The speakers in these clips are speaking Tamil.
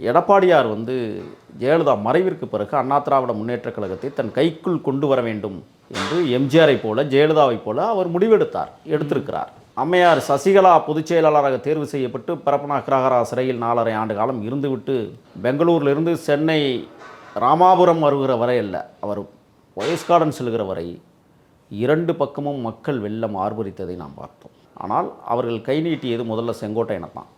எடப்பாடியார் வந்து ஜெயலலிதா மறைவிற்கு பிறகு அண்ணா திராவிட முன்னேற்றக் கழகத்தை தன் கைக்குள் கொண்டு வர வேண்டும் என்று எம்ஜிஆரை போல ஜெயலலிதாவைப் போல அவர் முடிவெடுத்தார் எடுத்திருக்கிறார். அம்மையார் சசிகலா பொதுச் செயலாளராக தேர்வு செய்யப்பட்டு பரப்பனா கிரகரா சிறையில் நாலரை ஆண்டு காலம் இருந்துவிட்டு பெங்களூரிலிருந்து சென்னை ராமாபுரம் வருகிற வரை அல்ல அவர் ஒயஸ் கார்டன் செல்கிற வரை இரண்டு பக்கமும் மக்கள் வெள்ளம் ஆர்ப்பரித்ததை நாம் பார்த்தோம். ஆனால் அவர்கள் கை நீட்டியது முதல்ல செங்கோட்டையனை தான்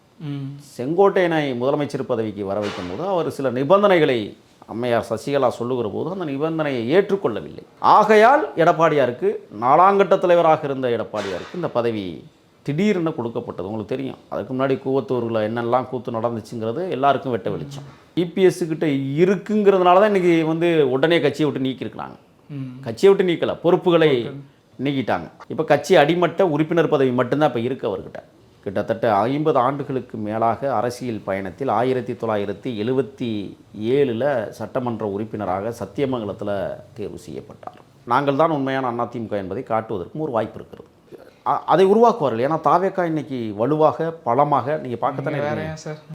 செங்கோட்டையனை முதலமைச்சர் பதவிக்கு வர வைக்கும் போது அவர் சில நிபந்தனைகளை அம்மையார் சசிகலா சொல்லுகிற போது அந்த நிபந்தனையை ஏற்றுக்கொள்ளவில்லை. ஆகையால் எடப்பாடியாருக்கு நாலாங்கட்ட தலைவராக இருந்த எடப்பாடியாருக்கு இந்த பதவி திடீர்னு கொடுக்கப்பட்டது. உங்களுக்கு தெரியும். அதுக்கு முன்னாடி கூவத்தூரில் என்னெல்லாம் கூத்து நடந்துச்சுங்கிறது எல்லாருக்கும் வெட்ட வெளிச்சம். இபிஎஸ் கிட்ட இருக்குங்கிறதுனால தான் இன்றைக்கி வந்து உடனே கட்சியை விட்டு நீக்கியிருக்கிறாங்க. கட்சியை விட்டு நீக்கல. பொறுப்புகளை நீக்கிட்டாங்க. இப்போ கட்சி அடிமட்ட உறுப்பினர் பதவி மட்டும்தான் இப்போ இருக்கு அவர்கிட்ட. கிட்டத்தட்ட ஐம்பது ஆண்டுகளுக்கு மேலாக அரசியல் பயணத்தில் ஆயிரத்தி தொள்ளாயிரத்தி எழுபத்தி ஏழில் சட்டமன்ற உறுப்பினராக சத்தியமங்கலத்தில் தேர்வு செய்யப்பட்டார். நாங்கள் தான் உண்மையான அதிமுக என்பதை காட்டுவதற்கும் ஒரு வாய்ப்பு இருக்கிறது. அதை உருவாக்குவார்கள். ஏன்னா தாவேக்கா இன்னைக்கு வலுவாக பலமாக நீங்கள் பார்க்கத்தானே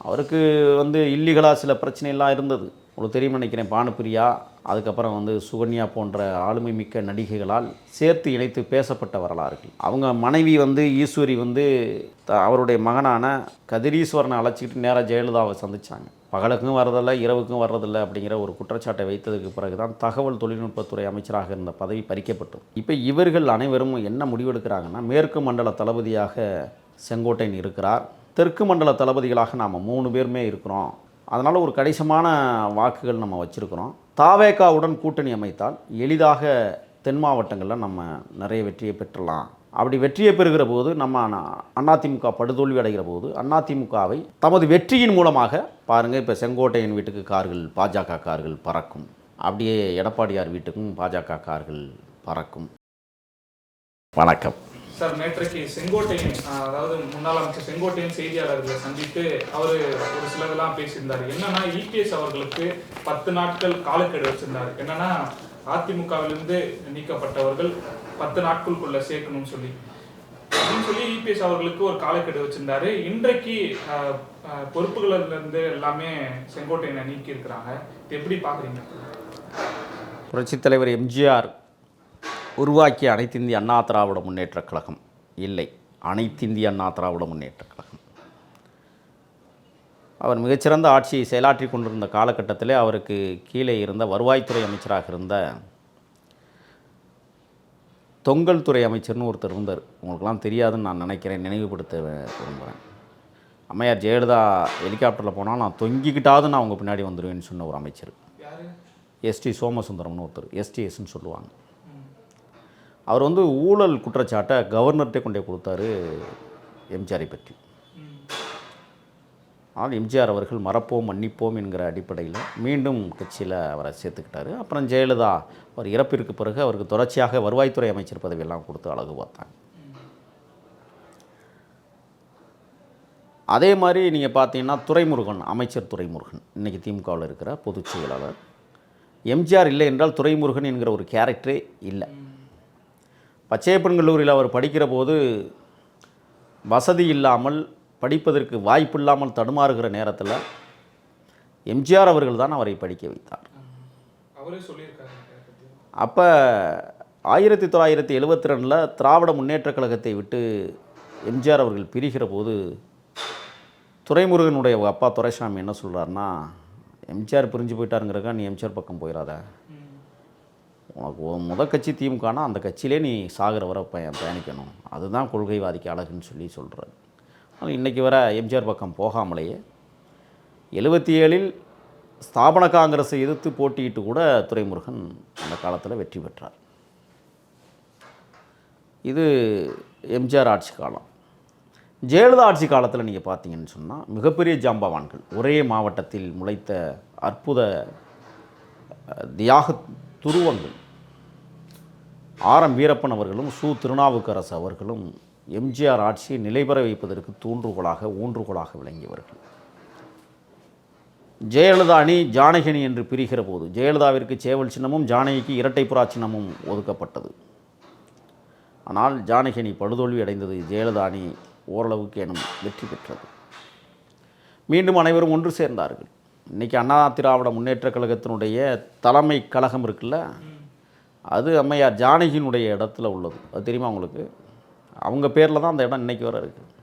அவருக்கு வந்து இல்லீகலாக சில பிரச்சனையெல்லாம் இருந்தது. உங்களுக்கு தெரியும் நினைக்கிறேன் பானுப்பிரியா. அதுக்கப்புறம் வந்து சுகன்யா போன்ற ஆளுமை மிக்க நடிகைகளால் சேர்த்து இணைத்து பேசப்பட்ட வரலாறுகள். அவங்க மனைவி வந்து ஈஸ்வரி வந்து த அவருடைய மகனான கதிரீஸ்வரனை அழைச்சிக்கிட்டு நேராக ஜெயலலிதாவை சந்திச்சாங்க. பகலுக்கும் வரதில்லை இரவுக்கும் வர்றதில்லை அப்படிங்கிற ஒரு குற்றச்சாட்டை வைத்ததுக்கு பிறகு தான் தகவல் தொழில்நுட்பத்துறை அமைச்சராக இருந்த பதவி பறிக்கப்பட்டது. இப்போ இவர்கள் அனைவரும் என்ன முடிவெடுக்கிறாங்கன்னா மேற்கு மண்டல தளபதியாக செங்கோட்டையன் இருக்கிறார். தெற்கு மண்டல தளபதிகளாக நாம் மூணு பேருமே இருக்கிறோம். அதனால் ஒரு கணிசமான வாக்குகள் நம்ம வச்சுருக்கிறோம். தாவேகாவுடன் கூட்டணி அமைத்தால் எளிதாக தென் மாவட்டங்களில் நம்ம நிறைய வெற்றியை பெற்றலாம். அப்படி வெற்றியை பெறுகிற போது நம்ம அண்ணா- அதிமுக படுதோல்வி அடைகிற போது அதிமுகவை தமது வெற்றியின் மூலமாக பாருங்கள் இப்போ செங்கோட்டையன் வீட்டுக்கு கார்கள் பாஜக கார்கள் பறக்கும். அப்படியே எடப்பாடியார் வீட்டுக்கும் பாஜக கார்கள் பறக்கும். வணக்கம். சார் நேற்றைக்கு செங்கோட்டையன் அதாவது முன்னாள் அமைச்சர் செங்கோட்டையன் செய்தியாளர்களை சந்தித்து அவர் ஒரு சிலதெல்லாம் பேசியிருந்தார். என்னன்னா இபிஎஸ் அவர்களுக்கு பத்து நாட்கள் காலக்கெடு வச்சிருந்தார். என்னன்னா அதிமுகவிலிருந்து நீக்கப்பட்டவர்கள் பத்து நாட்களுக்குள்ள சேர்க்கணும்னு சொல்லி. அப்படின்னு சொல்லி இபிஎஸ் அவர்களுக்கு ஒரு காலக்கெடு வச்சிருந்தாரு. இன்றைக்கு ஆஹ், பொறுப்புகள்ல இருந்து எல்லாமே செங்கோட்டையனை நீக்கி இருக்கிறாங்க எப்படி பாக்குறீங்க? புரட்சித் தலைவர் எம்ஜிஆர் உருவாக்கிய அனைத்திந்திய அண்ணா திராவிட முன்னேற்றக் கழகம். இல்லை அனைத்திந்திய அண்ணா திராவிட முன்னேற்றக் கழகம். அவர் மிகச்சிறந்த ஆட்சியை செயலாற்றி கொண்டிருந்த காலகட்டத்திலே அவருக்கு கீழே இருந்த வருவாய்த்துறை அமைச்சராக இருந்த தொங்கல் துறை அமைச்சர்னு ஒருத்தர் இருந்தார். உங்களுக்கெல்லாம் தெரியாதுன்னு நான் நினைக்கிறேன் நினைவுபடுத்த விரும்புகிறேன். அம்மையார் ஜெயலலிதா ஹெலிகாப்டரில் போனால் நான் தொங்கிக்கிட்டாவது நான் அவங்க பின்னாடி வந்துடுவேன்னு சொன்ன ஒரு அமைச்சர். எஸ்டி சோமசுந்தரம்னு ஒருத்தர் எஸ்டிஎஸ்ன்னு சொல்லுவாங்க. அவர் வந்து ஊழல் குற்றச்சாட்டை கவர்னர்கிட்டே கொண்டே கொடுத்தாரு எம்ஜிஆரை பற்றி. ஆனால் எம்ஜிஆர் அவர்கள் மறப்போம் மன்னிப்போம் என்கிற அடிப்படையில் மீண்டும் கட்சியில் அவரை சேர்த்துக்கிட்டாரு. அப்புறம் ஜெயலலிதா அவர் இறப்பிற்கு பிறகு அவருக்கு தொடர்ச்சியாக வருவாய்த்துறை அமைச்சர் பதவியெல்லாம் கொடுத்து அழகு பார்த்தாங்க. அதே மாதிரி நீங்கள் பார்த்தீங்கன்னா துறைமுருகன் அமைச்சர் துறைமுருகன் இன்றைக்கி திமுகவில் இருக்கிற பொதுச் செயலாளர். எம்ஜிஆர் இல்லை என்றால் துரைமுருகன் என்கிற ஒரு கேரக்டரே இல்லை. பச்சையப்பன் கல்லூரியில் அவர் படிக்கிற போது வசதி இல்லாமல் படிப்பதற்கு வாய்ப்பில்லாமல் தடுமாறுகிற நேரத்தில் எம்ஜிஆர் அவர்கள் தான் அவரை படிக்க வைத்தார். அப்போ ஆயிரத்தி தொள்ளாயிரத்தி எழுபத்தி ரெண்டில் திராவிட முன்னேற்றக் கழகத்தை விட்டு எம்ஜிஆர் அவர்கள் பிரிகிற போது துரைமுருகனுடைய அப்பா துரைசாமி என்ன சொல்கிறாருன்னா எம்ஜிஆர் பிரிஞ்சு போயிட்டாருங்கிறக்கா நீ எம்ஜிஆர் பக்கம் போயிடாத. உனக்கு முதல் முத கட்சி திமுகனா அந்த கட்சியிலே நீ சாகிற வரை பய பயணிக்கணும். அதுதான் கொள்கைவாதிக்கு அழகுன்னு சொல்லி சொல்கிறார் ஆனால் இன்றைக்கி வர எம்ஜிஆர் பக்கம் போகாமலேயே எழுபத்தி ஏழில் ஸ்தாபன காங்கிரஸை எதிர்த்து போட்டியிட்டு கூட துரைமுருகன் அந்த காலத்தில் வெற்றி பெற்றார். இது எம்ஜிஆர் ஆட்சி காலம். ஜெயலலிதா ஆட்சி காலத்தில் நீங்கள் பார்த்தீங்கன்னு சொன்னால் மிகப்பெரிய ஜாம்பவான்கள். ஒரே மாவட்டத்தில் முளைத்த அற்புத தியாக துருவங்கள். ஆர் வீரப்பன் அவர்களும் சு. திருநாவுக்கரசு அவர்களும் எம்ஜிஆர் ஆட்சியை நிலைபெற வைப்பதற்கு தூன்றுகோலாக ஊன்றுகோலாக விளங்கியவர்கள். ஜெயலலிதா அணி ஜானகினி என்று பிரிகிற போது ஜெயலலிதாவிற்கு சேவல் சின்னமும் ஜானகிக்கு இரட்டை புறா சின்னமும் ஒதுக்கப்பட்டது. ஆனால் ஜானகினி படுதோல்வி அடைந்தது ஜெயலலிதா அணி ஓரளவுக்கு எனும் வெற்றி பெற்றது. மீண்டும் அனைவரும் ஒன்று சேர்ந்தார்கள். இன்றைக்கி அண்ணா திராவிட முன்னேற்ற கழகத்தினுடைய தலைமை கழகம் இருக்குல்ல அது அம்மையார் ஜானகியினுடைய இடத்துல உள்ளது. அது தெரியுமா உங்களுக்கு? அவங்க பேரில் தான் அந்த இடம் இன்றைக்கி வர இருக்குது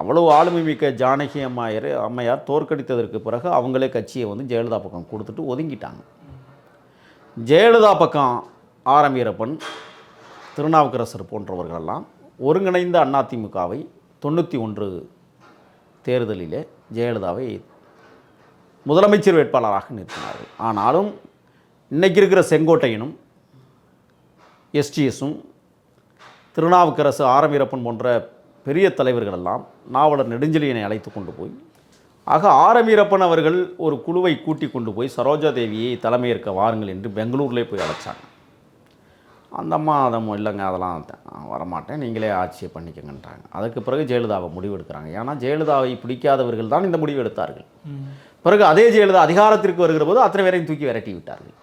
அவ்வளவு ஆளுமை மிக்க ஜானகி அம்மையார் அம்மையார் தோற்கடித்ததற்கு பிறகு அவங்களே கட்சியை வந்து ஜெயலலிதா பக்கம் கொடுத்துட்டு ஒதுங்கிட்டாங்க. ஜெயலலிதா பக்கம் ஆரம்பியரப்பன் திருநாவுக்கரசர் போன்றவர்களெல்லாம் ஒருங்கிணைந்த அதிமுகவை தொண்ணூற்றி ஒன்று தேர்தலிலே ஜெயலலிதாவை முதலமைச்சர் வேட்பாளராக நிறுத்தினார்கள். ஆனாலும் இன்னைக்கு இருக்கிற செங்கோட்டையனும் எஸ்டிஎஸும் திருநாவுக்கரசு ஆர் எம் வீரப்பன் போன்ற பெரிய தலைவர்கள் எல்லாம் நாவலர் நெடுஞ்செழியனை அழைத்து கொண்டு போய் ஆக ஆர் எம் வீரப்பன் அவர்கள் ஒரு குழுவை கூட்டி கொண்டு போய் சரோஜா தேவியை தலைமையேற்க வாருங்கள் என்று பெங்களூர்லேயே போய் அழைச்சாங்க. அந்த அம்மா அதம் இல்லைங்க அதெல்லாம் வரமாட்டேன். நீங்களே ஆட்சியை பண்ணிக்கங்கன்றாங்க. அதுக்கு பிறகு ஜெயலலிதாவை முடிவெடுக்கிறாங்க ஏன்னா ஜெயலலிதாவை பிடிக்காதவர்கள் தான் இந்த முடிவு எடுத்தார்கள். பிறகு அதே ஜெயலலிதா அதிகாரத்திற்கு வருகிற போது அத்தனை பேரையும் தூக்கி விரட்டி விட்டார்கள்.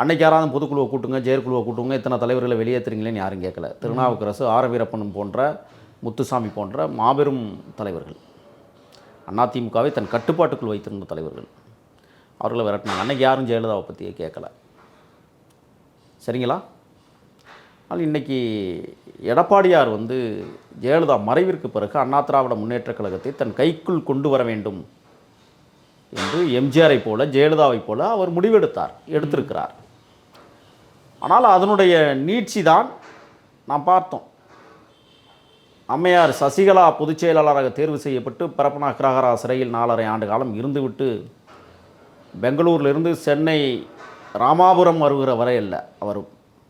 அன்னைக்கு யாராவது பொதுக்குழுவை கூட்டுங்க செயற்குழுவை கூட்டுங்க இத்தனை தலைவர்களை வெளியேற்றுறீங்களேன்னு யாரும் கேட்கல. திருநாவுக்கரசு ஆர. வீரப்பனும் போன்ற முத்துசாமி போன்ற மாபெரும் தலைவர்கள். அதிமுகவை தன் கட்டுப்பாட்டுக்குள் வைத்திருந்த தலைவர்கள். அவர்களை விரட்டினாங்க. அன்னைக்கு யாரும் ஜெயலலிதாவை பற்றியே கேட்கல. சரிங்களா? ஆனால் இன்றைக்கி எடப்பாடியார் வந்து ஜெயலலிதா மறைவிற்கு பிறகு அண்ணா திராவிட முன்னேற்றக் கழகத்தை தன் கைக்குள் கொண்டு வர வேண்டும் என்று எம்ஜிஆரை போல ஜெயலலிதாவை போல அவர் முடிவெடுத்தார் எடுத்திருக்கிறார். ஆனால் அதனுடைய நீட்சி தான் நாம் பார்த்தோம். அம்மையார் சசிகலா பொதுச் செயலாளராக தேர்வு செய்யப்பட்டு பரப்பனா கிரகரா சிறையில் நாலரை ஆண்டு காலம் இருந்துவிட்டு பெங்களூரிலிருந்து சென்னை ராமாபுரம் வருகிற வரை அல்ல அவர்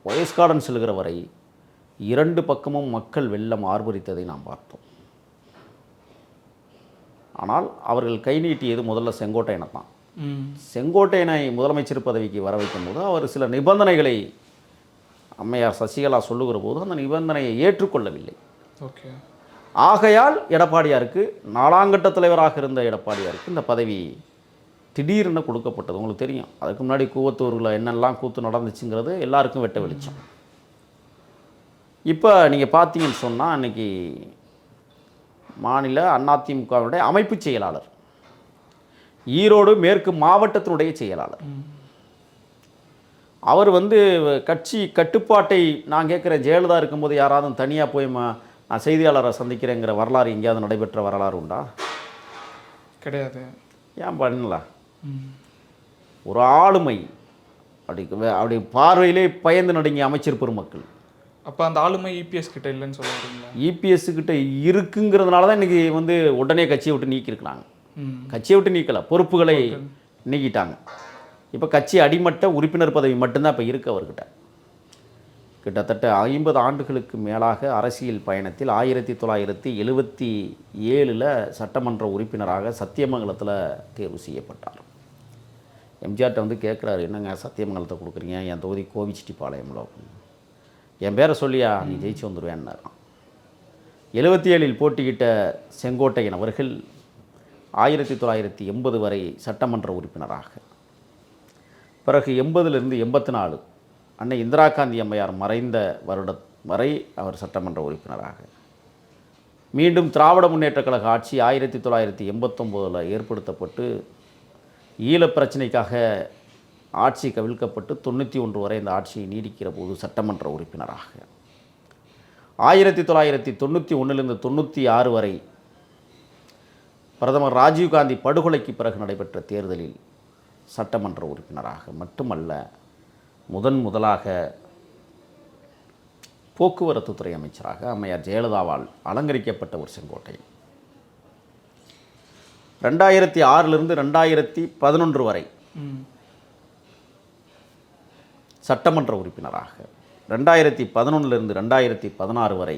ஒயஸ் கார்டன் செல்கிற வரை இரண்டு பக்கமும் மக்கள் வெள்ளம் ஆர்ப்பரித்ததை நாம் பார்த்தோம். ஆனால் அவர்கள் கை நீட்டியது முதல்ல செங்கோட்டையனை தான் செங்கோட்டையனை முதலமைச்சர் பதவிக்கு வர வைக்கும்போது அவர் சில நிபந்தனைகளை அம்மையார் சசிகலா சொல்லுகிற போது அந்த நிபந்தனையை ஏற்றுக்கொள்ளவில்லை. ஓகே. ஆகையால் எடப்பாடியாருக்கு நாலாங்கட்ட தலைவராக இருந்த எடப்பாடியாருக்கு இந்த பதவி திடீர்னு கொடுக்கப்பட்டது. உங்களுக்கு தெரியும். அதுக்கு முன்னாடி கூவத்தூரில் என்னெல்லாம் கூத்து நடந்துச்சுங்கிறது எல்லாருக்கும் வெட்ட வெளிச்சம். இப்போ நீங்கள் பார்த்தீங்கன்னு சொன்னால் அன்னைக்கு மாநில அதிமுகவினுடைய அமைப்புச் செயலாளர் ஈரோடு மேற்கு மாவட்டத்தினுடைய செயலாளர். அவர் வந்து கட்சி கட்டுப்பாட்டை நான் கேட்குறேன் ஜெயலலிதா இருக்கும்போது யாராவது தனியாக போய் நான் செய்தியாளரை சந்திக்கிறேங்கிற வரலாறு எங்கேயாவது நடைபெற்ற வரலாறு உண்டா? கிடையாது. ஏன் பண்ணல? ஒரு ஆளுமை அப்படி அப்படி பார்வையிலே பயந்து நடுங்கிய அமைச்சர் பெருமக்கள். அப்போ அந்த ஆளுமை இபிஎஸ் கிட்ட இல்லைன்னு சொல்ல வரீங்களா? இபிஎஸ் கிட்ட இருக்குங்கிறதுனால தான் இன்றைக்கி வந்து உடனே கட்சியை விட்டு நீக்கியிருக்கிறாங்க. கட்சியை விட்டு நீக்கல. பொறுப்புகளை நீக்கிட்டாங்க. இப்போ கட்சி அடிமட்ட உறுப்பினர் பதவி மட்டும்தான் இப்போ இருக்கு அவர்கிட்ட. கிட்டத்தட்ட ஐம்பது ஆண்டுகளுக்கு மேலாக அரசியல் பயணத்தில் ஆயிரத்தி தொள்ளாயிரத்தி எழுபத்தி ஏழில் சட்டமன்ற உறுப்பினராக சத்தியமங்கலத்தில் தேர்வு செய்யப்பட்டார். எம்ஜிஆர்ட்ட வந்து கேட்குறாரு என்னங்க சத்தியமங்கலத்தை கொடுக்குறீங்க? என் தொகுதி கோவிச்சிட்டிப்பாளையம்ல. என் பேரை சொல்லியா? நீ ஜெயிச்சு வந்துடுவேன்னாராம் எழுபத்தி ஏழில் போட்டியிட்ட செங்கோட்டையன் அவர்கள் ஆயிரத்தி தொள்ளாயிரத்தி எண்பது வரை சட்டமன்ற உறுப்பினராக. பிறகு எண்பதுலேருந்து எண்பத்தி நாலு அன்னை இந்திரா காந்தி அம்மையார் மறைந்த வருட வரை அவர் சட்டமன்ற உறுப்பினராக. மீண்டும் திராவிட முன்னேற்றக் கழக ஆட்சி ஆயிரத்தி தொள்ளாயிரத்தி எண்பத்தொம்போதில் ஏற்படுத்தப்பட்டு ஈழப் பிரச்சனைக்காக ஆட்சி கவிழ்க்கப்பட்டு தொண்ணூற்றி ஒன்று வரை இந்த ஆட்சியை நீடிக்கிற போது சட்டமன்ற உறுப்பினராக. ஆயிரத்தி தொள்ளாயிரத்தி தொண்ணூற்றி ஒன்றிலிருந்து தொண்ணூற்றி ஆறு வரை பிரதமர் ராஜீவ்காந்தி படுகொலைக்கு பிறகு நடைபெற்ற தேர்தலில் சட்டமன்ற உறுப்பினராக மட்டுமல்ல முதன் முதலாக போக்குவரத்துத்துறை அமைச்சராக அம்மையார் ஜெயலலிதாவால் அலங்கரிக்கப்பட்ட ஒரு செங்கோட்டை. ரெண்டாயிரத்தி ஆறிலிருந்து ரெண்டாயிரத்தி பதினொன்று வரை சட்டமன்ற உறுப்பினராக ரெண்டாயிரத்தி பதினொன்றிலிருந்து ரெண்டாயிரத்தி பதினாறு வரை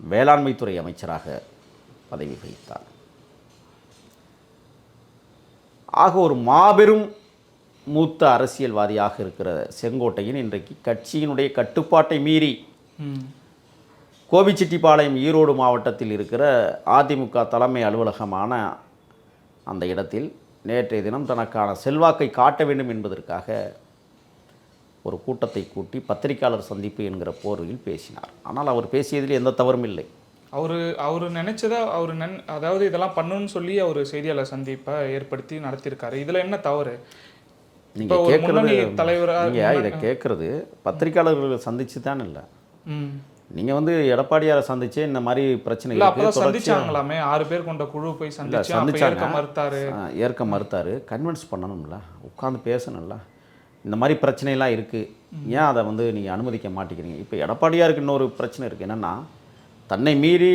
வேளாண்மைத்துறை அமைச்சராக பதவி வகித்தார். ஆக ஒரு மாபெரும் மூத்த அரசியல்வாதியாக இருக்கிற செங்கோட்டையன் இன்றைக்கு கட்சியினுடைய கட்டுப்பாட்டை மீறி கோபிச்செட்டிப்பாளையம் ஈரோடு மாவட்டத்தில் இருக்கிற அதிமுக தலைமை அலுவலகமான அந்த இடத்தில் நேற்றைய தினம் தனக்கான செல்வாக்கை காட்ட வேண்டும் என்பதற்காக ஒரு கூட்டத்தை கூட்டி பத்திரிகையாளர் சந்திப்பு என்கிற போர்வையில் பேசினார். ஆனால் அவர் பேசியதில் எந்த தவறும் இல்லை. அவரு அவர் நினைச்சதா அவர் நன் அதாவது இதெல்லாம் பண்ணணும்னு சொல்லி அவர் செய்தியாளர் சந்திப்பை ஏற்படுத்தி நடத்தியிருக்காரு. இதுல என்ன தவறு? நீங்கள் கேட்குறது நீங்கள் இதை கேட்குறது பத்திரிக்கையாளர்களை சந்திச்சு தான் இல்லை. நீங்கள் வந்து எடப்பாடியாரை சந்திச்சு இந்த மாதிரி பிரச்சனை சந்திச்சாங்களாமே. ஆறு பேர் கொண்ட குழு போய் சந்திச்சாங்க. மறுத்தாரு. ஏற்க மறுத்தாரு. கன்வின்ஸ் பண்ணணும்ல. உட்காந்து பேசணும்ல. இந்த மாதிரி பிரச்சனையெல்லாம் இருக்குது ஏன் அதை வந்து நீங்கள் அனுமதிக்க மாட்டேங்கிறீங்க? இப்போ எடப்பாடியாருக்கு இன்னொரு பிரச்சனை இருக்குது என்னென்னா தன்னை மீறி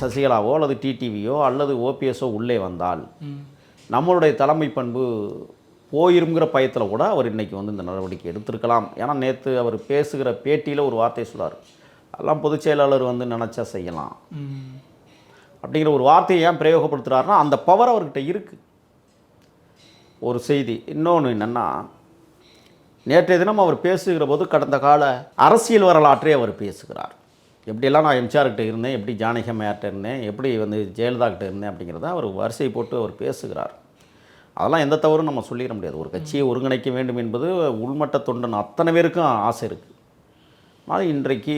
சசிகலாவோ அல்லது டிடிவியோ அல்லது ஓபிஎஸ்ஓ உள்ளே வந்தால். நம்மளுடைய தலைமை பண்பு போயிருங்கிற பயத்தில் கூட அவர் இன்னைக்கு வந்து இந்த நடவடிக்கை எடுத்திருக்கலாம். ஏன்னா நேற்று அவர் பேசுகிற பேட்டியில் ஒரு வார்த்தை சொல்றார் அதெல்லாம் பொதுச் செயலாளர் வந்து நினச்சா செய்யலாம். அப்படிங்கிற ஒரு வார்த்தையை ஏன் பிரயோகப்படுத்துகிறாருன்னா அந்த பவர் அவர்கிட்ட இருக்குது ஒரு செய்தி. இன்னொன்று என்னென்னா நேற்றைய தினம் அவர் பேசுகிற போது கடந்த கால அரசியல் வரலாற்றை அவர் பேசுகிறார். எப்படியெல்லாம் நான் எம்ஜிஆர்கிட்ட இருந்தேன் எப்படி ஜானகி அம்மையார்ட்ட இருந்தேன் எப்படி வந்து ஜெயலலிதா கிட்ட இருந்தேன் அப்படிங்கிறத அவர் வரிசை போட்டு அவர் பேசுகிறார். அதெல்லாம் எந்த தவறும் நம்ம சொல்லிட முடியாது. ஒரு கட்சியை ஒருங்கிணைக்க வேண்டும் என்பது உள்மட்ட தொண்டன் அத்தனை பேருக்கும் ஆசை இருக்குது ஆனால் இன்றைக்கு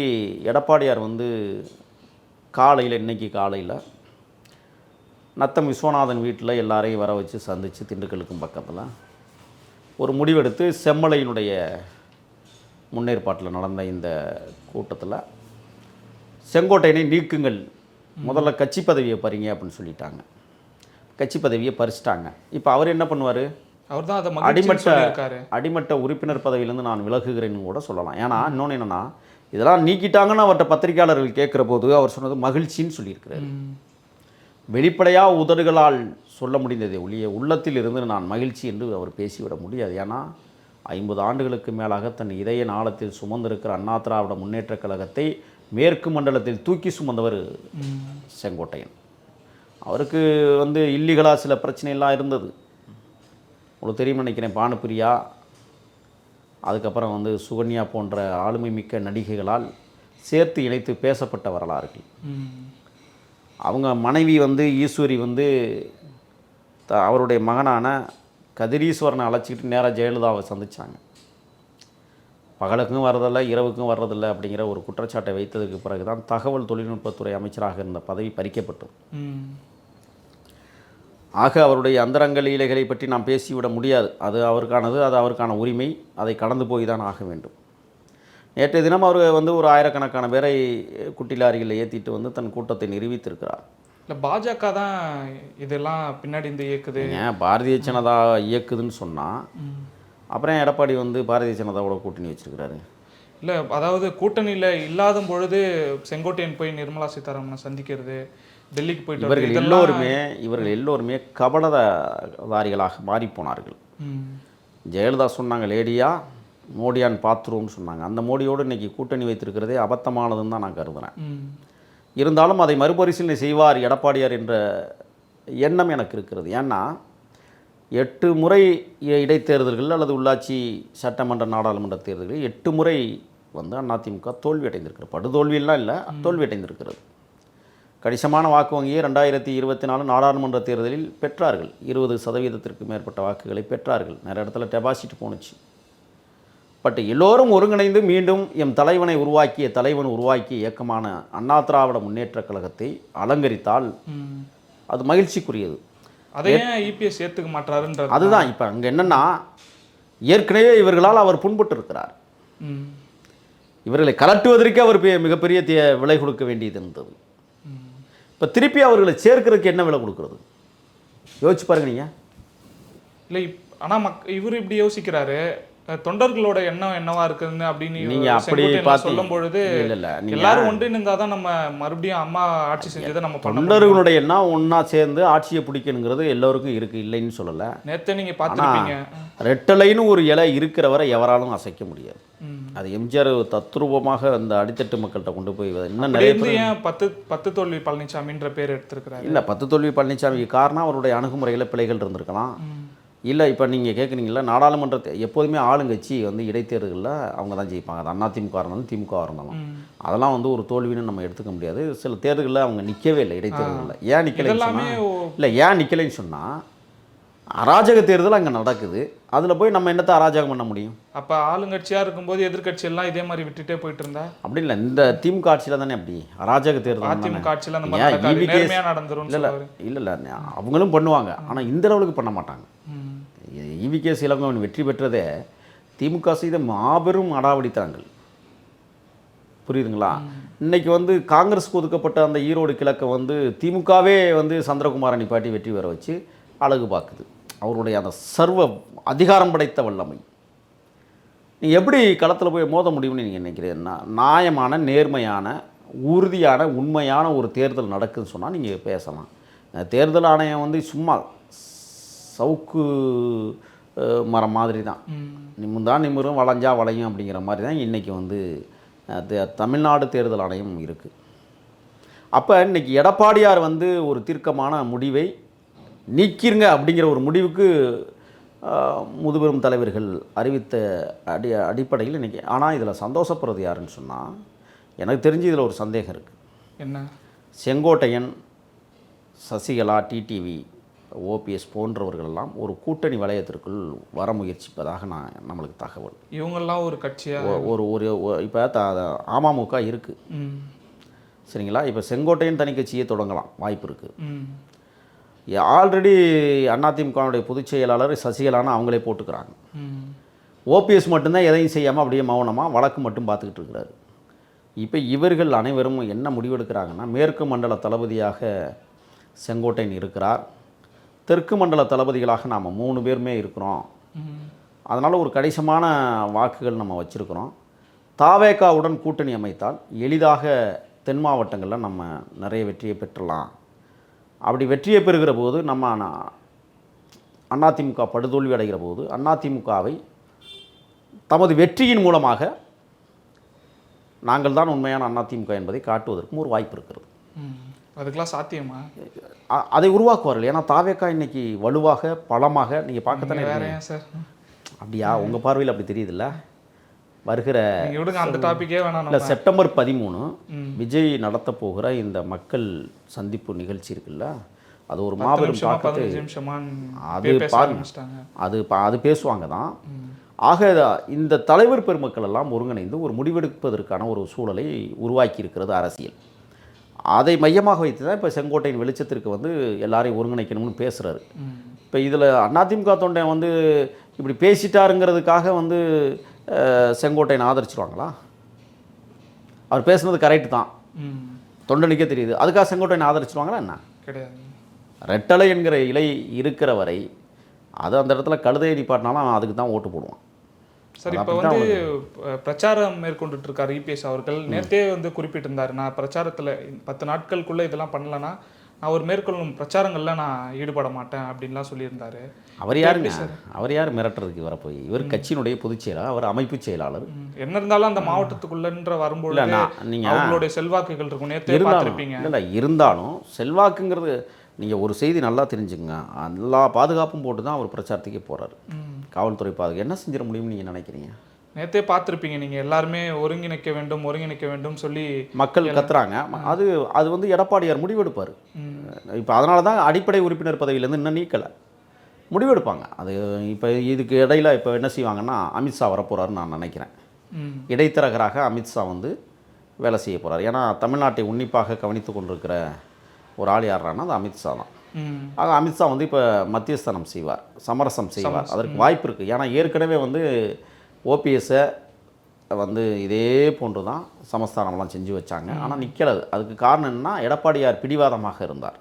எடப்பாடியார் வந்து காலையில் இன்னைக்கு காலையில் நத்தம் விஸ்வநாதன் வீட்டில் எல்லாரையும் வர வச்சு சந்தித்து திண்டுக்கலுக்கும் பக்கத்தில் ஒரு முடிவெடுத்து செம்மலையினுடைய முன்னேற்பாட்டில் நடந்த இந்த கூட்டத்தில் செங்கோட்டையனை நீக்குங்கள். முதல்ல கட்சி பதவியை பறிங்க அப்படின்னு சொல்லிட்டாங்க. கட்சி பதவியை பறிச்சிட்டாங்க. இப்போ அவர் என்ன பண்ணுவார்? அவர்தான் அதை மகிழ்ச்சின்னு அடிமட்ட அடிமட்ட உறுப்பினர் பதவியிலேருந்து நான் விலகுகிறேன்னு கூட சொல்லலாம். ஏன்னா இன்னொன்று என்னென்னா இதெல்லாம் நீக்கிட்டாங்கன்னு அவர்கிட்ட பத்திரிக்கையாளர்கள் கேட்குற போது அவர் சொன்னது மகிழ்ச்சின்னு சொல்லியிருக்கிறார். வெளிப்படையாக உதடுகளால் சொல்ல முடிந்ததே ஒழிய உள்ளத்தில் இருந்து நான் மகிழ்ச்சி என்று அவர் பேசிவிட முடியாது. ஏன்னா ஐம்பது ஆண்டுகளுக்கு மேலாக தன் இதய நாளத்தில் சுமந்திருக்கிற அண்ணா திராவிட முன்னேற்றக் கழகத்தை மேற்கு மண்டலத்தில் தூக்கி சுமந்தவர் செங்கோட்டையன். அவருக்கு வந்து இல்லீகலாக சில பிரச்சனையெல்லாம் இருந்தது. உங்களுக்கு தெரியும் நினைக்கிறேன் பானுப்பிரியா அதுக்கப்புறம் வந்து சுகன்யா போன்ற ஆளுமை மிக்க நடிகைகளால் சேர்த்து இணைத்து பேசப்பட்ட வரலாறுகள். அவங்க மனைவி வந்து ஈஸ்வரி வந்து த அவருடைய மகனான கதிரீஸ்வரனை அழைச்சிக்கிட்டு நேராக ஜெயலலிதாவை சந்தித்தாங்க பகலுக்கும் வர்றதில்ல இரவுக்கும் வர்றதில்ல அப்படிங்கிற ஒரு குற்றச்சாட்டை வைத்ததுக்கு பிறகு தான் தகவல் தொழில்நுட்பத்துறை அமைச்சராக இருந்த பதவி பறிக்கப்பட்டது. ம். ஆக அவருடைய அந்தரங்க லீலைகளை பற்றி நாம் பேசிவிட முடியாது. அது அவருக்கானது அது அவருக்கான உரிமை. அதை கடந்து போய் தான் ஆக வேண்டும். நேற்றைய தினம் அவர் வந்து ஒரு ஆயிரக்கணக்கான பேரை குட்டி லாரிகளில் ஏற்றிட்டு வந்து தன் கூட்டத்தை நிரூபித்திருக்கிறார். இல்ல பாஜக தான் இதெல்லாம் பின்னாடி இருந்து இயக்குது. ஏன் பாரதிய ஜனதா இயக்குதுன்னு சொன்னால். அப்புறம் எடப்பாடி வந்து பாரதிய ஜனதாவோட கூட்டணி வச்சிருக்கிறாரு? இல்ல அதாவது கூட்டணியில இல்லாத பொழுது செங்கோட்டையன் போய் நிர்மலா சீதாராமனை சந்திக்கிறது டெல்லிக்கு போயிட்டு இவர்கள் எல்லோருமே இவர்கள் எல்லோருமே கபடதாரிகளாக மாறிப் போனார்கள். ஜெயலலிதா சொன்னாங்க லேடியா மோடியான் பாத்ரூம்னு சொன்னாங்க. அந்த மோடியோடு இன்னைக்கு கூட்டணி வைத்திருக்கிறதே அபத்தமானதுன்னு தான் நான் கருதுகிறேன். இருந்தாலும் அதை மறுபரிசீலனை செய்வார் எடப்பாடியார் என்ற எண்ணம் எனக்கு இருக்கிறது. ஏன்னா எட்டு முறை இடைத்தேர்தல்கள் அல்லது உள்ளாட்சி சட்டமன்ற நாடாளுமன்ற தேர்தல்கள் எட்டு முறை வந்து அதிமுக தோல்வி அடைந்திருக்கிறது. படுதோல்வியெல்லாம் இல்லை தோல்வி அடைந்திருக்கிறது. கணிசமான வாக்கு வங்கியை ரெண்டாயிரத்தி இருபத்தி நாலு நாடாளுமன்ற தேர்தலில் பெற்றார்கள். இருபது சதவீதத்திற்கு மேற்பட்ட வாக்குகளை பெற்றார்கள். நிறைய இடத்துல டெபாசிட் போணுச்சு. பட் எல்லோரும் ஒருங்கிணைந்து மீண்டும் எம் தலைவனை உருவாக்கிய தலைவன் உருவாக்கிய இயக்கமான அண்ணா திராவிட முன்னேற்றக் கழகத்தை அலங்கரித்தால். அது மகிழ்ச்சிக்குரியது. அதை ஏன் இபிஎஸ் ஏத்துக்க மாட்டாருன்றது? அதுதான் இப்போ அங்கே என்னென்னா ஏற்கனவே இவர்களால் அவர் புண்பட்டு இருக்கிறார். இவர்களை கலட்டுவதற்கே அவர் மிகப்பெரிய விலை கொடுக்க வேண்டியது இருந்தது. இப்போ திருப்பி அவர்களை சேர்க்கறதுக்கு என்ன விலை கொடுக்கறது? யோசிச்சு பாருங்க நீங்கள் இல்ல இப்- ஆனா மக் இவர் இப்படி யோசிக்கிறாரு. தொண்டர்களோட எண்ணம் என்னவா இருக்குன்னு அப்படின்னு நீங்க அப்படி சொல்லும் பொழுது இல்ல, இல்ல, நீங்க- எல்லாரும் ஒன்றிணைந்தாதான் நம்ம மறுபடியும் அம்மா ஆட்சி செஞ்சதை நம்ம. தொண்டர்களுடைய எண்ணம் ஒன்றா சேர்ந்து ஆட்சியை பிடிக்கணுங்கிறது எல்லோருக்கும் இருக்குது இல்லைன்னு சொல்லலை நேத்தே நீங்க பார்த்திருப்பீங்க ரெட்டலைன்னு ஒரு இலை இருக்கிற வரை எவராலும் அசைக்க முடியாது. அது எம்ஜிஆர் தத்ரூபமாக அந்த அடித்தட்டு மக்கள்கிட்ட கொண்டு போய் இன்னும் நிறைய ஏன் பத்து பத்து தோல்வி பழனிசாமின்ற பேர் எடுத்திருக்கிறாரு இல்லை பத்து தோல்வி பழனிசாமிக்கு காரணம் அவருடைய அணுகுமுறையில் பிழைகள் இருந்திருக்கலாம். இல்லை இப்போ நீங்கள் கேட்குறீங்களா நாடாளுமன்றத்தை எப்போதுமே ஆளுங்கட்சி வந்து இடைத்தேர்தலில் அவங்க தான் ஜெயிப்பாங்க. அது அதிமுக இருந்தாலும் திமுக இருந்தாலும். அதெல்லாம் வந்து ஒரு தோல்வின்னு நம்ம எடுத்துக்க முடியாது. சில தேர்தலில் அவங்க நிற்கவே இல்லை இடைத்தேர்தலில். ஏன் நிற்கலைன்னு சொன்னால் இல்லை ஏன் நிற்கலைன்னு சொன்னால் அராஜக தேர்தல் அங்கே நடக்குது. அதில் போய் நம்ம என்னத்தை அராஜகம் பண்ண முடியும்? அப்ப ஆளுங்கட்சியா இருக்கும்போது எதிர்க்கட்சி எல்லாம் இதே மாதிரி விட்டுட்டே போயிட்டு இருந்தா? அப்படி இல்லை இந்த திமுக ஆட்சியில் தானே அப்படி? அராஜக தேர்தல் அதிமுக ஆட்சியில் அந்த மாதிரி நடந்துரும் இல்லை இல்லை இல்லை இல்லை அவங்களும் பண்ணுவாங்க. ஆனால் இந்த அளவுக்கு பண்ண மாட்டாங்க. இவிகேஸ் இளங்கோவன் வெற்றி பெற்றதே திமுக செய்த மாபெரும் அடாவடித்தனங்கள். புரியுதுங்களா? இன்னைக்கு வந்து காங்கிரஸ்க்கு ஒதுக்கப்பட்ட அந்த ஈரோடு கிழக்கை வந்து திமுகவே வந்து சந்திரகுமாரை நிப்பாட்டி வெற்றி பெற வச்சு அழகு பார்க்குது அவருடைய அந்த சர்வ அதிகாரம் படைத்த வல்லமை. நீ எப்படி களத்தில் போய் மோத முடியும்னு நீங்கள் நினைக்கிறீங்கன்னா நியாயமான நேர்மையான உறுதியான உண்மையான ஒரு தேர்தல் நடக்குதுன்னு சொன்னால் நீங்கள் பேசலாம். தேர்தல் ஆணையம் வந்து சும்மா சவுக்கு மரம் மாதிரி தான் நிமிந்தா நிமிரும் வளைஞ்சா வளையும் அப்படிங்கிற மாதிரி தான் இன்றைக்கி வந்து தமிழ்நாடு தேர்தல் ஆணையம் இருக்குது அப்போ இன்னைக்கு எடப்பாடியார் வந்து ஒரு தீர்க்கமான முடிவை நீக்கிருங்க அப்படிங்கிற ஒரு முடிவுக்கு முதுபெரும் தலைவர்கள் அறிவித்த அடி அடிப்படையில் இன்றைக்கி ஆனால் இதில் சந்தோஷப்படுறது யாருன்னு சொன்னால் எனக்கு தெரிஞ்சு இதில் ஒரு சந்தேகம் இருக்குது என்ன? செங்கோட்டையன் சசிகலா டிடிவி ஓபிஎஸ் போன்றவர்களெல்லாம் ஒரு கூட்டணி வளையத்திற்குள் வர முயற்சிப்பதாக நான் நம்மளுக்கு தகவல். இவங்கெல்லாம் ஒரு கட்சியா? ஒ- ஒரு ஒரு இப்போ த அமமுக இருக்குது சரிங்களா? இப்போ செங்கோட்டையன் தனி கட்சியே தொடங்கலாம். வாய்ப்பு இருக்குது ஆல்ரெடி அதிமுகவுடைய பொதுச் செயலாளர் சசிகலான்னு அவங்களே போட்டுக்கிறாங்க. ஓபிஎஸ் மட்டும்தான் எதையும் செய்யாமல் அப்படியே மௌனமாக வழக்கு மட்டும் பார்த்துக்கிட்டு இருக்கிறாரு. இப்போ இவர்கள் அனைவரும் என்ன முடிவெடுக்கிறாங்கன்னா மேற்கு மண்டல தளபதியாக செங்கோட்டையன் இருக்கிறார். தெற்கு மண்டல தளபதிகளாக நாம் மூணு பேருமே இருக்கிறோம். அதனால் ஒரு கணிசமான வாக்குகள் நம்ம வச்சுருக்கிறோம். தாவேகாவுடன் கூட்டணி அமைத்தால் எளிதாக தென் மாவட்டங்களில் நம்ம நிறைய வெற்றியை பெற்றலாம். அப்படி வெற்றியை பெறுகிற போது நம்ம அண்ணா- அதிமுக படுதோல்வி அடைகிற போது அதிமுகவை தமது வெற்றியின் மூலமாக நாங்கள் தான் உண்மையான அதிமுக என்பதை காட்டுவதற்கும் ஒரு வாய்ப்பு இருக்கிறது. அதுக்கெல்லாம் சாத்தியமா? அதை உருவாக்குவார்கள். ஏன்னா தாவேக்கா இன்னைக்கு வலுவாக பலமாக நீங்கள் பார்க்கத்தானே வேற சார்? அப்படியா? உங்கள் பார்வையில் அப்படி தெரியுதுல்ல? வருகிற அந்த டாபிக்கே வேணாம் இல்லை செப்டம்பர் பதிமூணு. விஜய் நடத்த போகிற இந்த மக்கள் சந்திப்பு நிகழ்ச்சி இருக்குல்ல? அது ஒரு மாபெரும் தாக்கத்தை அது பாருங்க. அது அது பேசுவாங்க தான். ஆக இந்த தலைவர் பெருமக்கள் எல்லாம் ஒருங்கிணைந்து ஒரு முடிவெடுப்பதற்கான ஒரு சூழலை உருவாக்கி இருக்கிறது அரசியல். அதை மையமாக வைத்து தான் இப்போ செங்கோட்டையின் வெளிச்சத்திற்கு வந்து எல்லாரையும் ஒருங்கிணைக்கணும்னு பேசுகிறாரு இப்போ இதில் அதிமுக தொண்டன் வந்து இப்படி பேசிட்டாருங்கிறதுக்காக வந்து செங்கோட்டையன் ஆதரிச்சிருவாங்களா? அவர் பேசுனது கரெக்டு தான். தொண்டனுக்கே தெரியுது. அதுக்காக செங்கோட்டையன் ஆதரிச்சிருவாங்களா என்ன? கிடையாது. ரெட்டலை என்கிற இலை இருக்கிற வரை அது அந்த இடத்துல கழுதையை நிப்பாட்டினாலும் அதுக்கு தான் ஓட்டு போடுவான். சரி இப்போ வந்து பிரச்சாரம் மேற்கொண்டுட்டு இருக்காரு இபிஎஸ் அவர்கள். நேத்தே வந்து குறிப்பிட்டிருந்தாரு நான் பிரச்சாரத்துல பத்து நாட்களுக்குள்ள இதெல்லாம் பண்ணலன்னா நான் ஒரு மேற்கொள்ளும் பிரச்சாரங்கள்ல நான் ஈடுபட மாட்டேன் அப்படின்லாம் சொல்லியிருந்தாரு. அவர் யாருங்க? அவர் யார் மிரட்டுறதுக்கு வரப்போய்? இவர் கட்சியினுடைய பொதுச் செயலாளர் அவர் அமைப்பு செயலாளர். என்ன இருந்தாலும் அந்த மாவட்டத்துக்குள்ளன்ற வரும்போது நீங்கள் அவங்களுடைய செல்வாக்குகள் இருக்கும். இருந்தாலும் பார்த்திருப்பீங்க. இல்லை இருந்தாலும் செல்வாக்குங்கிறது நீங்கள் ஒரு செய்தி நல்லா தெரிஞ்சுங்க எல்லா பாதுகாப்பும் போட்டு தான் அவர் பிரச்சாரத்துக்கே போகிறாரு. காவல்துறை பாதுகா என்ன செஞ்சிட முடியும்னு நீங்கள் நினைக்கிறீங்க? நேத்தே பார்த்திருப்பீங்க. நீங்க எல்லாருமே ஒருங்கிணைக்க வேண்டும் ஒருங்கிணைக்க வேண்டும் சொல்லி மக்கள் கத்துறாங்க. அது அது வந்து எடப்பாடியார் முடிவெடுப்பார். இப்போ அதனால தான் அடிப்படை உறுப்பினர் பதவியிலேருந்து இன்னும் நீக்கலை. முடிவெடுப்பாங்க. அது இப்போ இதுக்கு இடையில இப்போ என்ன செய்வாங்கன்னா அமித்ஷா வரப்போகிறாருன்னு நான் நினைக்கிறேன். இடைத்தரகராக அமித்ஷா வந்து வேலை செய்ய போகிறார் ஏன்னா தமிழ்நாட்டை உன்னிப்பாக கவனித்து கொண்டிருக்கிற ஒரு ஆள் யாருன்னா அது அமித்ஷா தான். ஆக அமித்ஷா வந்து இப்போ மத்தியஸ்தானம் செய்வார் சமரசம் செய்வார். அதற்கு வாய்ப்பு இருக்குது ஏன்னா ஏற்கனவே வந்து ஓபிஎஸ்ஸை வந்து இதே போன்று தான் சமஸ்தானம்லாம் செஞ்சு வச்சாங்க. ஆனால் நிற்கல அது. அதுக்கு காரணம் என்னன்னா எடப்பாடியார் பிடிவாதமாக இருந்தார்.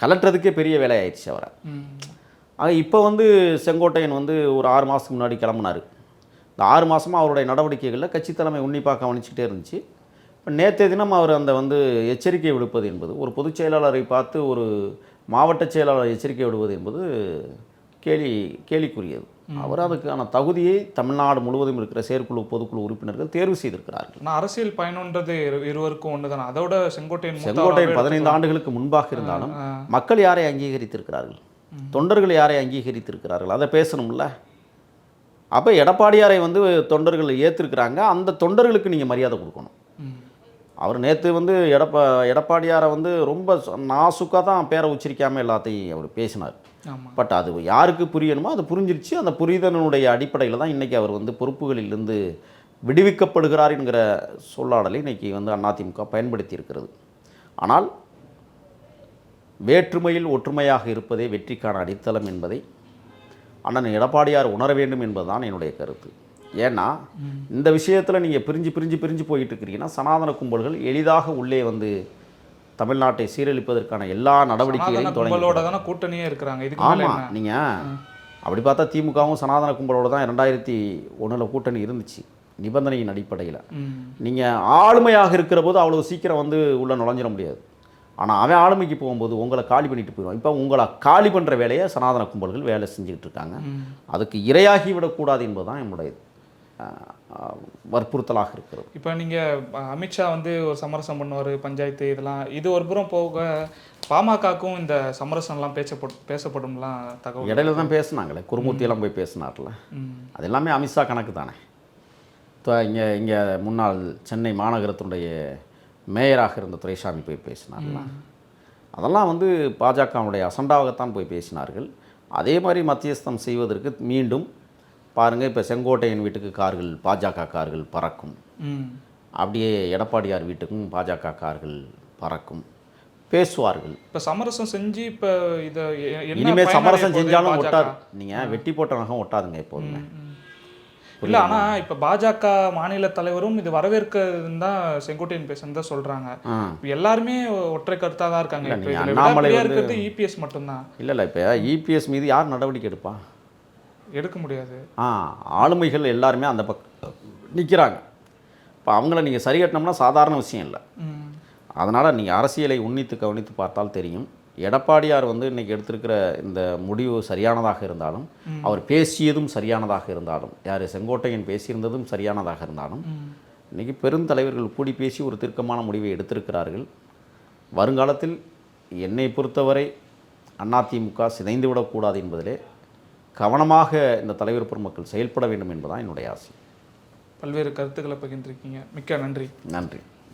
கலட்டுறதுக்கே பெரிய வேலையாயிடுச்சு அவரை. ம். ஆக இப்போ வந்து செங்கோட்டையன் வந்து ஒரு ஆறு மாதத்துக்கு முன்னாடி கிளம்புனார். இந்த ஆறு மாதமாக அவருடைய நடவடிக்கைகளில் கட்சி தலைமை உன்னிப்பாக கவனிச்சுக்கிட்டே இருந்துச்சு. இப்போ நேற்றைய தினம் அவர் அந்த வந்து எச்சரிக்கை விடுப்பது என்பது ஒரு பொதுச் செயலாளரை பார்த்து ஒரு மாவட்ட செயலாளர் எச்சரிக்கை விடுவது என்பது கேலி கேலிக்குரியது. அவர் அதுக்கான தகுதியை தமிழ்நாடு முழுவதும் இருக்கிற செயற்குழு பொதுக்குழு உறுப்பினர்கள் தேர்வு செய்திருக்கிறார்கள். நான் அரசியல் பயணம்ன்றது இரு- இருவருக்கும் ஒண்ணுதானே. அதோட செங்கோட்டையன் செங்கோட்டையன் பதினைந்து. ஆண்டுகளுக்கு முன்பாக இருந்தாலும். மக்கள் யாரை அங்கீகரித்திருக்கிறார்கள்? தொண்டர்கள் யாரை அங்கீகரித்திருக்கிறார்கள்? அதை பேசணும்ல. அப்போ எடப்பாடியாரை வந்து தொண்டர்கள் ஏற்றிருக்கிறாங்க அந்த தொண்டர்களுக்கு நீங்கள் மரியாதை கொடுக்கணும். அவர் நேற்று வந்து எடப்பா எடப்பாடியாரை வந்து ரொம்ப நாசுக்காக தான் பேரை உச்சரிக்காமல் எல்லாத்தையும் அவர் பேசினார். பட் அது யாருக்கு புரியணுமோ அது புரிஞ்சிருச்சு. அந்த புரிதலினுடைய அடிப்படையில் தான் இன்றைக்கி அவர் வந்து பொறுப்புகளிலிருந்து விடுவிக்கப்படுகிறார் என்கிற சொல்லாடலை இன்றைக்கி வந்து அதிமுக பயன்படுத்தி இருக்கிறது ஆனால் வேற்றுமையில் ஒற்றுமையாக இருப்பதே வெற்றிக்கான அடித்தளம் என்பதை அண்ணன் எடப்பாடியார் உணர வேண்டும் என்பதுதான் என்னுடைய கருத்து. ஏன்னா இந்த விஷயத்தில் நீங்கள் பிரிஞ்சு பிரிஞ்சு பிரிஞ்சு போயிட்டு இருக்கிறீங்கன்னா சனாதன கும்பல்கள் எளிதாக உள்ளே வந்து தமிழ்நாட்டை சீரழிப்பதற்கான எல்லா நடவடிக்கைகளையும் தொடங்கி தானே கூட்டணியே இருக்கிறாங்க. ஆமாம் நீங்கள் அப்படி பார்த்தா திமுகவும் சனாதன கும்பலோட தான் ரெண்டாயிரத்தி ஒன்றில் கூட்டணி இருந்துச்சு நிபந்தனையின் அடிப்படையில். நீங்கள் ஆளுமையாக இருக்கிற போது அவ்வளோ சீக்கிரம் வந்து உள்ளே நுழைஞ்சிட முடியாது. ஆனால் அவன் ஆளுமைக்கு போகும்போது உங்களை காலி பண்ணிட்டு போயிடுவான். இப்போ உங்களை காலி பண்ணுற வேலையை சனாதன கும்பல்கள் வேலை செஞ்சுக்கிட்டு இருக்காங்க. அதுக்கு இரையாகி விடக்கூடாது என்பதுதான் என்னுடைய அஹ், அஹ், வற்புறுத்தலாக இருக்கிறது. இப்போ நீங்கள் அமித்ஷா வந்து ஒரு சமரசம் பண்ணுவார் பஞ்சாயத்து இதெல்லாம். இது ஒரு புறம் போக பாமகக்கும் இந்த சமரசம்லாம் பேசப்படும் பேசப்படும்லாம் தகவல் இடையில தான் பேசுனாங்களே. குருமூர்த்தியெல்லாம் போய் பேசினார்ல. அது எல்லாமே அமித்ஷா கணக்கு தானே. இங்கே இங்கே முன்னாள் சென்னை மாநகரத்தினுடைய மேயராக இருந்த துரைசாமி போய் பேசினார்ல. அதெல்லாம் வந்து பாஜகவுடைய அசண்டாகத்தான் போய் பேசினார்கள். அதே மாதிரி மத்தியஸ்தம் செய்வதற்கு மீண்டும் பாருங்கள் இப்போ செங்கோட்டையன் வீட்டுக்கு கார்கள் பாஜக கார்கள் பறக்கும். அப்படியே எடப்பாடியார் வீட்டுக்கும் பாஜக கார்கள் பறக்கும். பேசுவார்கள். இப்போ சமரசம் செஞ்சு இப்போ இதை இனிமேல் சமரசம் செஞ்சாலும்? ஒட்டாது. நீங்கள் வெட்டி போட்ட நகம் ஒட்டாதுங்க எப்போதுமே. இல்ல ஆனா இப்ப பாஜக மாநில தலைவரும் இது வரவேற்கிறதுன்னு தான் செங்கோட்டையன் ஆ. இப்ப எல்லாருமே ஒற்றை கருத்தா தான் இருக்காங்க. இருக்கிறது இபிஎஸ் மட்டும்தான். இல்லை இல்லை இப்போ இபிஎஸ் மீது யார் நடவடிக்கை எடுப்பா? எடுக்க முடியாது. ஆ ஆளுமைகள் எல்லாருமே அந்த பக்கம் நிற்கிறாங்க இப்போ அவங்கள நீங்கள் சரி கட்டினோம்னா சாதாரண விஷயம் இல்லை. அதனால் நீங்கள் அரசியலை உன்னித்து கவனித்து பார்த்தால் தெரியும். எடப்பாடியார் வந்து இன்றைக்கி எடுத்திருக்கிற இந்த முடிவு சரியானதாக இருந்தாலும் அவர் பேசியதும் சரியானதாக இருந்தாலும் யார் செங்கோட்டையன் பேசியிருந்ததும் சரியானதாக இருந்தாலும். இன்றைக்கி பெருந்தலைவர்கள் கூடி பேசி ஒரு தீர்க்கமான முடிவை எடுத்திருக்கிறார்கள். வருங்காலத்தில் என்னை பொறுத்தவரை அதிமுக சிதைந்து விடக்கூடாது என்பதிலே கவனமாக இந்த தலைவர் பெருமக்கள் செயல்பட வேண்டும் என்பதுதான் என்னுடைய ஆசை. பல்வேறு கருத்துக்களை பகிர்ந்திருக்கீங்க. மிக்க நன்றி. நன்றி.